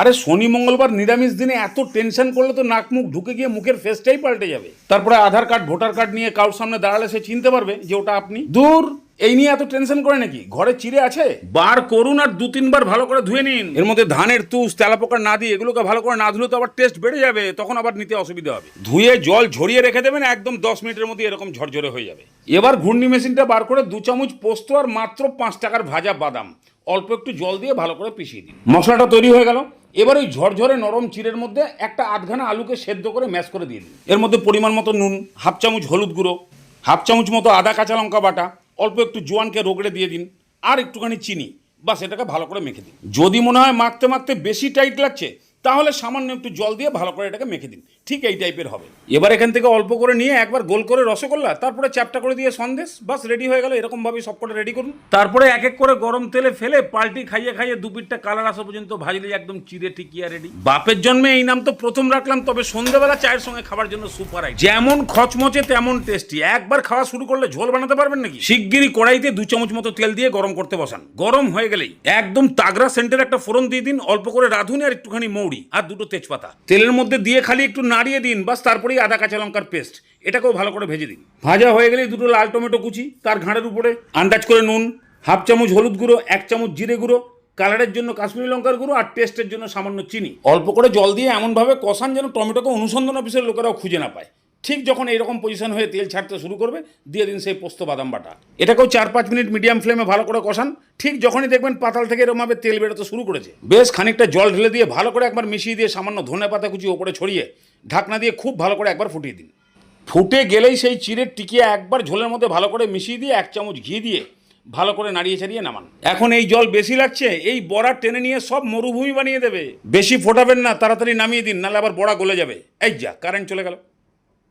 আরে শনি মঙ্গলবার নিরামিষ দিনে এত টেনশন করলে তো নাক মুখ ঢুকে গিয়ে মুখের ফেসটাই পাল্টে যাবে। তারপরে আধার কার্ড ভোটার কার্ড নিয়ে কারোর সামনে দাঁড়ালে সে চিনতে পারবে যে ওটা আপনি। দূর। এই নিয়ে এত টেনশন করে নাকি? ঘরে চিড়ে আছে? বার করুন আর দু তিনবার ভালো করে ধুয়ে নিন। এর মধ্যে ধানের তুষ তেলাপোকা না দিয়ে এগুলোকে ভালো করে না ধুলে তো আবার টেস্ট বেড়ে যাবে তখন আবার নিতে অসুবিধা হবে। ধুয়ে জল ঝরিয়ে রেখে দেবেন একদম দশ মিনিটের মধ্যে এরকম ঝরঝরে হয়ে যাবে। এবার ঘূর্ণি মেশিনটা বার করে দু চামচ পোস্ত আর মাত্র পাঁচ টাকার ভাজা বাদাম। অল্প একটু জল দিয়ে ভালো করে পিষিয়ে দিন। মশলাটা তৈরি হয়ে গেল। এবার ওই ঝরঝরে নরম চিড়ের মধ্যে একটা আধখানা আলুকে সেদ্ধ করে ম্যাশ করে দিয়ে দিন। এর মধ্যে পরিমাণ মতো নুন, হাফ চামচ হলুদ গুঁড়ো, হাফ চামচ মতো আদা কাঁচা লঙ্কা বাটা, অল্প একটু জোয়ানকে রোগড়ে দিয়ে দিন, আর একটুখানি চিনি বা সেটাকে ভালো করে মেখে দিন। যদি মনে হয় মাখতে মাখতে বেশি টাইট লাগছে তাহলে সামান্য একটু জল দিয়ে ভালো করে এটাকে মেখে দিন। ঠিক এই টাইপের হবে। এবার এখান থেকে অল্প করে নিয়ে একবার গোল করে রসগোল্লা, তারপরে চ্যাপটা করে দিয়ে সন্দেশ, বাস রেডি হয়ে গেল। এরকমভাবেই সবকটা রেডি করুন। তারপরে এক এক করে গরম তেলে ফেলে পাল্টি খাইয়ে খাইয়ে দু পিঠটা কালার আসা পর্যন্ত ভাজলে একদম চিড়ে টিকিয়া রেডি বাপের জন্মে এই নাম তো প্রথম রাখলাম, তবে সন্ধ্যাবেলা চায়ের সঙ্গে খাবার জন্য সুপার আই যেমন খচমচে তেমন টেস্টি একবার খাওয়া শুরু করলে ঝোল বানাতে পারবেন নাকি? শিগগিরই কড়াইতে দু চামচ মতো তেল দিয়ে গরম করতে বসান। গরম হয়ে গেলেই একদম তাগরা সেন্টের একটা ফোড়ন দিয়ে দিন, অল্প করে রাঁধুনি আর একটুখানি মৌরি আর দুটো তেজপাতা। তেলের মধ্যে দিয়ে খালি একটু নাড়িয়ে দিন, বাস তারপরেই আদা, কাঁচা লঙ্কার পেস্ট। এটাকেও ভালো করে ভেজে দিন। ভাজা হয়ে গেলে দুটো লাল টমেটো কুচি, তার ঘাড়ের উপরে আন্দাজ করে নুন, হাফ চামচ হলুদ গুঁড়ো, এক চামচ জিরে গুঁড়ো, কালারের জন্য কাশ্মীরি লঙ্কার গুঁড়ো আর টেস্টের জন্য সামান্য চিনি। অল্প করে জল দিয়ে এমনভাবে কষান যেন টমেটোকে অনুসন্ধান অফিসের লোকেরাও খুঁজে না পায়। ঠিক যখন এইরকম পজিশন হয়ে তেল ছাড়তে শুরু করবে, দিয়ে দিন সেই পোস্ত বাদাম বাটা। এটাকেও চার পাঁচ মিনিট মিডিয়াম ফ্লেমে ভালো করে কষান। ঠিক যখনই দেখবেন পাতাল থেকে এরকমভাবে তেল বেরোতে শুরু করেছে। বেশ খানিকটা জল ঢেলে দিয়ে ভালো করে একবার মিশিয়ে দিয়ে সামান্য ধনে পাতা কুচি ওপরে ছড়িয়ে ঢাকনা দিয়ে খুব ভালো করে একবার ফুটিয়ে দিন। ফুটে গেলেই সেই চিড়ের টিকিয়ে একবার ঝোলের মধ্যে ভালো করে মিশিয়ে দিয়ে এক চামচ ঘি দিয়ে ভালো করে নাড়িয়ে ছাড়িয়ে নামান। এখন এই জল বেশি লাগছে, এই বড়া টেনে নিয়ে সব মরুভূমি বানিয়ে দেবে। বেশি ফোটাবেন না, তাড়াতাড়ি নামিয়ে দিন নাহলে আবার বড়া গলে যাবে। এই যা কারেন্ট চলে গেল।